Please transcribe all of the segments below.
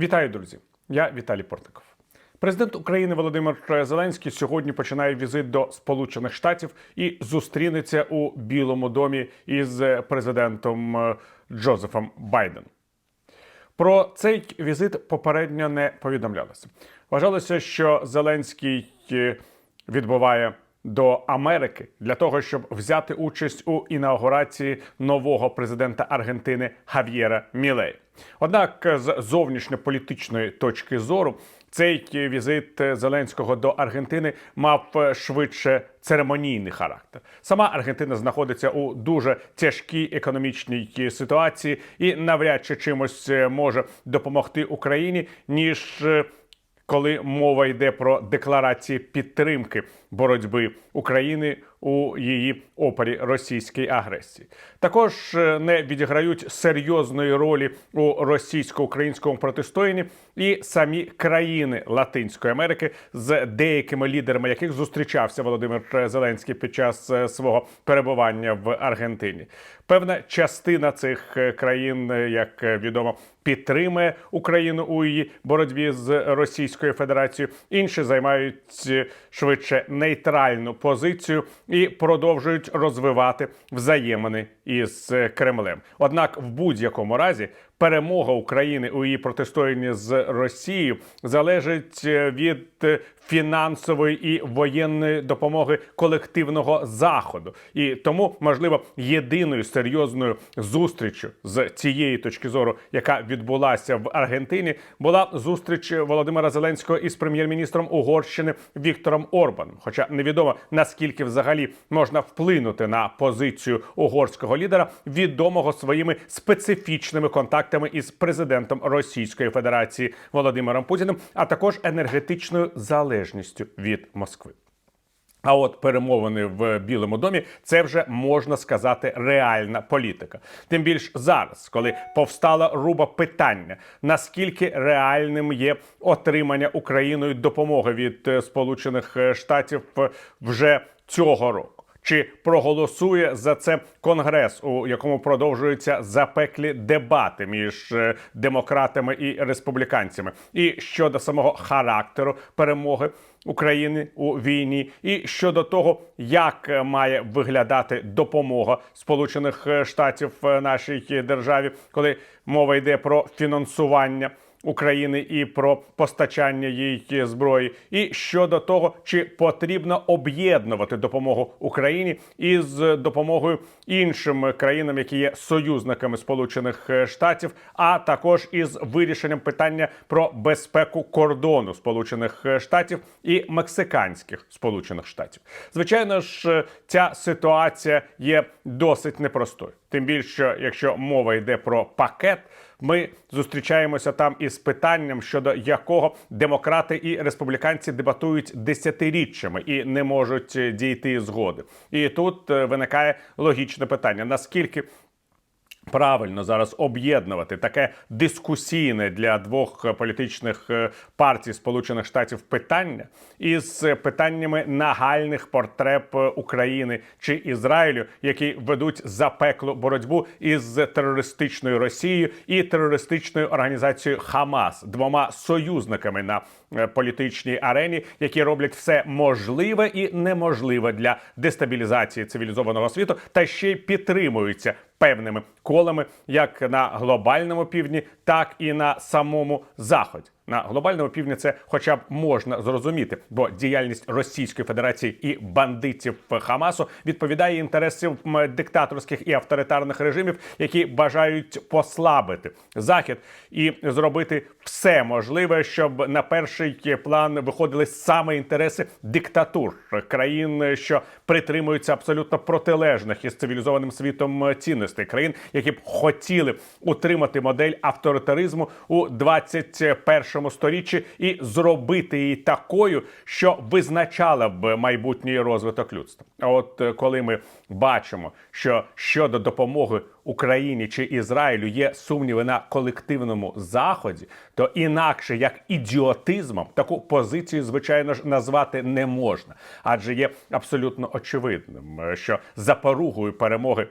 Вітаю, друзі! Я Віталій Портников. Президент України Володимир Зеленський сьогодні починає візит до Сполучених Штатів і зустрінеться у Білому домі із президентом е, Джозефом Байденом. Про цей візит попередньо не повідомлялося. Вважалося, що Зеленський е, відбуває до Америки для того, щоб взяти участь у інаугурації нового президента Аргентини Хав'єра Мілея. Однак, з зовнішньополітичної точки зору, цей візит Зеленського до Аргентини мав швидше церемонійний характер. Сама Аргентина знаходиться у дуже тяжкій економічній ситуації і навряд чи чимось може допомогти Україні, ніж е, коли мова йде про декларації підтримки боротьби України у її опорі російській агресії. Також е, не відіграють серйозної ролі у російсько-українському протистоянні і самі країни Латинської Америки, з деякими лідерами яких зустрічався Володимир Зеленський під час е, свого перебування в Аргентині. Певна частина цих е, країн, як відомо, підтримує Україну у її боротьбі з Російською Федерацією. Інші займають швидше нейтральну позицію і продовжують розвивати взаємини із е, Кремлем. Однак, в будь-якому разі. Перемога України у її протистоянні з Росією залежить е, від фінансової і воєнної допомоги колективного заходу, і тому можливо єдиною серйозною зустрічю з цієї точки зору, яка відбулася в Аргентині, була зустріч Володимира Зеленського із прем'єр-міністром Угорщини Віктором Орбаном. Хоча невідомо наскільки взагалі можна вплинути на позицію угорського лідера, відомого своїми специфічними контактами із президентом Російської Федерації Володимиром Путіним, а також енергетичною залежністю від Москви. А от перемовини в Білому домі це вже можна сказати реальна політика. Тим більш зараз, коли повстала руба питання, наскільки реальним є отримання Україною допомоги від е, Сполучених Штатів е, вже цього року. Чи проголосує за це конгрес, у якому продовжуються запеклі дебати між е, демократами і республіканцями, і щодо самого характеру перемоги України у війні, і щодо того, як е, має виглядати допомога Сполучених Штатів е, нашій державі, коли мова йде про фінансування. України і про постачання їй зброї, і щодо того, чи потрібно об'єднувати допомогу Україні із допомогою іншим країнам, які є союзниками Сполучених Штатів, а також із вирішенням питання про безпеку кордону Сполучених Штатів і мексиканських Сполучених Штатів. Звичайно ж, ця ситуація є досить непростою. Тим більше, якщо мова йде про пакет, ми зустрічаємося там із питанням, щодо якого демократи і республіканці дебатують десятиріччями і не можуть е, дійти згоди. І тут е, виникає логічне питання: наскільки Правильно зараз об'єднувати таке дискусійне для двох політичних е, партій Сполучених Штатів питання із питаннями нагальних потреб України чи Ізраїлю, які ведуть запеклу боротьбу із терористичною Росією і терористичною організацією Хамас, двома союзниками на е, політичній арені, які роблять все можливе і неможливе для дестабілізації цивілізованого світу, та ще й підтримуються певними колами, як на глобальному півдні, так і на самому заході. На глобальному півдні це, хоча б можна зрозуміти, бо діяльність Російської Федерації і бандитів Хамасу відповідає інтересам диктаторських і авторитарних режимів, які бажають послабити захід і зробити все можливе, щоб на перший план виходили саме інтереси диктатур країн, що притримуються абсолютно протилежних із цивілізованим світом цінностей країн, які б хотіли утримати модель авторитаризму у 21 сторіччі і зробити її такою, що визначала б майбутній розвиток людства. А от е, коли ми бачимо, що щодо допомоги Україні чи Ізраїлю є сумніви на колективному заході, то інакше як ідіотизмом таку позицію, звичайно ж, назвати не можна, адже є абсолютно очевидним, е, що запоругою перемоги.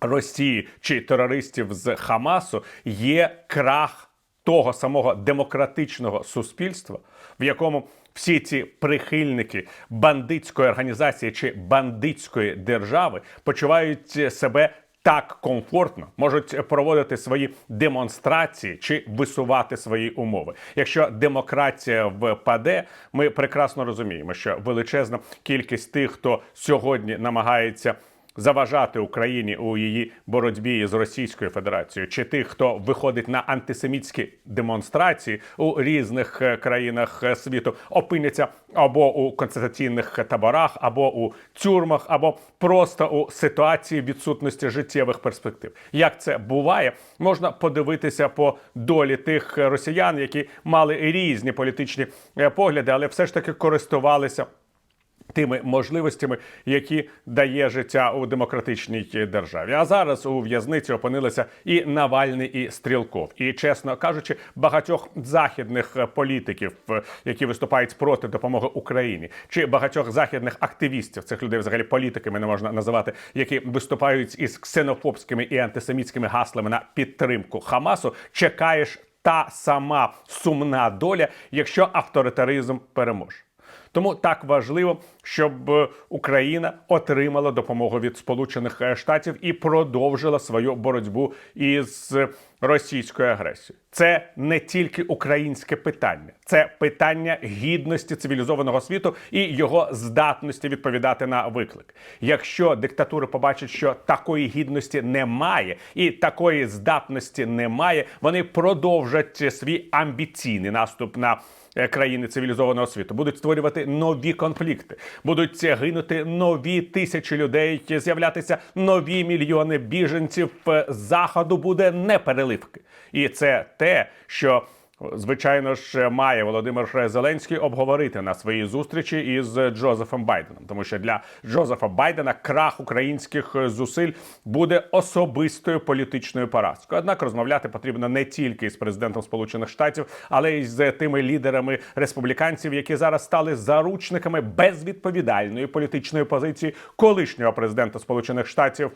Росії чи терористів з Хамасу є крах того самого демократичного суспільства, в якому всі ці прихильники бандитської організації чи бандитської держави почувають себе так комфортно, можуть проводити свої демонстрації чи висувати свої умови. Якщо демократія впаде, ми прекрасно розуміємо, що величезна кількість тих, хто сьогодні намагається заважати Україні у її боротьбі з Російською Федерацією, чи тих, хто виходить на антисемітські демонстрації у різних е, країнах е, світу, опиняться або у концентраційних таборах, або у тюрмах, або просто у ситуації відсутності життєвих перспектив. Як це буває, можна подивитися по долі тих росіян, які мали різні політичні е, погляди, але все ж таки користувалися тими можливостями, які дає життя у демократичній державі. А зараз у в'язниці опинилися і Навальний, і Стрілков. І чесно кажучи, багатьох західних політиків, е, які виступають проти допомоги Україні, чи багатьох західних активістів цих людей, взагалі політиками не можна називати, які виступають із ксенофобськими і антисемітськими гаслами на підтримку Хамасу, чекаєш та сама сумна доля, якщо авторитаризм переможе. Тому так важливо, щоб е, Україна отримала допомогу від Сполучених е, Штатів і продовжила свою боротьбу із е, російською агресією. Це не тільки українське питання, це питання гідності цивілізованого світу і його здатності відповідати на виклик. Якщо диктатури побачать, що такої гідності немає і такої здатності немає, вони продовжать свій амбіційний наступ на країни цивілізованого світу, будуть створювати нові конфлікти, будуть гинути нові тисячі людей, з'являтися нові мільйони біженців. Е, Заходу буде непереливки, і це те, що. Звичайно ж, має Володимир Зеленський обговорити на своїй зустрічі із Джозефом Байденом, тому що для Джозефа Байдена крах українських зусиль буде особистою політичною поразкою. Однак розмовляти потрібно не тільки з президентом Сполучених Штатів, але й з тими лідерами республіканців, які зараз стали заручниками безвідповідальної політичної позиції колишнього президента Сполучених Штатів.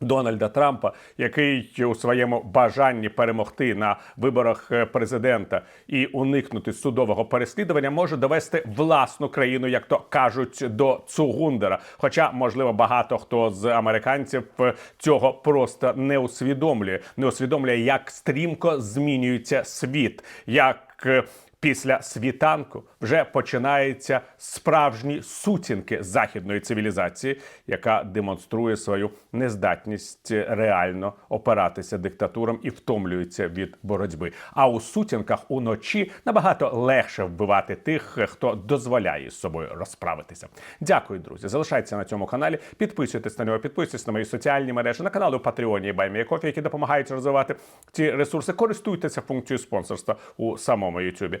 Дональда Трампа, який у своєму бажанні перемогти на виборах е, президента і уникнути судового переслідування, може довести власну країну, як то кажуть, до Цугундера. Хоча, можливо, багато хто з американців е, цього просто не усвідомлює, не усвідомлює, як стрімко змінюється світ, як е, Після світанку вже починаються справжні сутінки західної цивілізації, яка демонструє свою нездатність реально опиратися диктатурам і втомлюється від боротьби. А у сутінках уночі набагато легше вбивати тих, хто дозволяє з собою розправитися. Дякую, друзі. Залишайтеся на цьому каналі. Підписуйтесь на нього, підписуйтесь на мої соціальні мережі, на канали у Патреоні і які допомагають розвивати ці ресурси. Користуйтеся функцією спонсорства у самому Ютубі.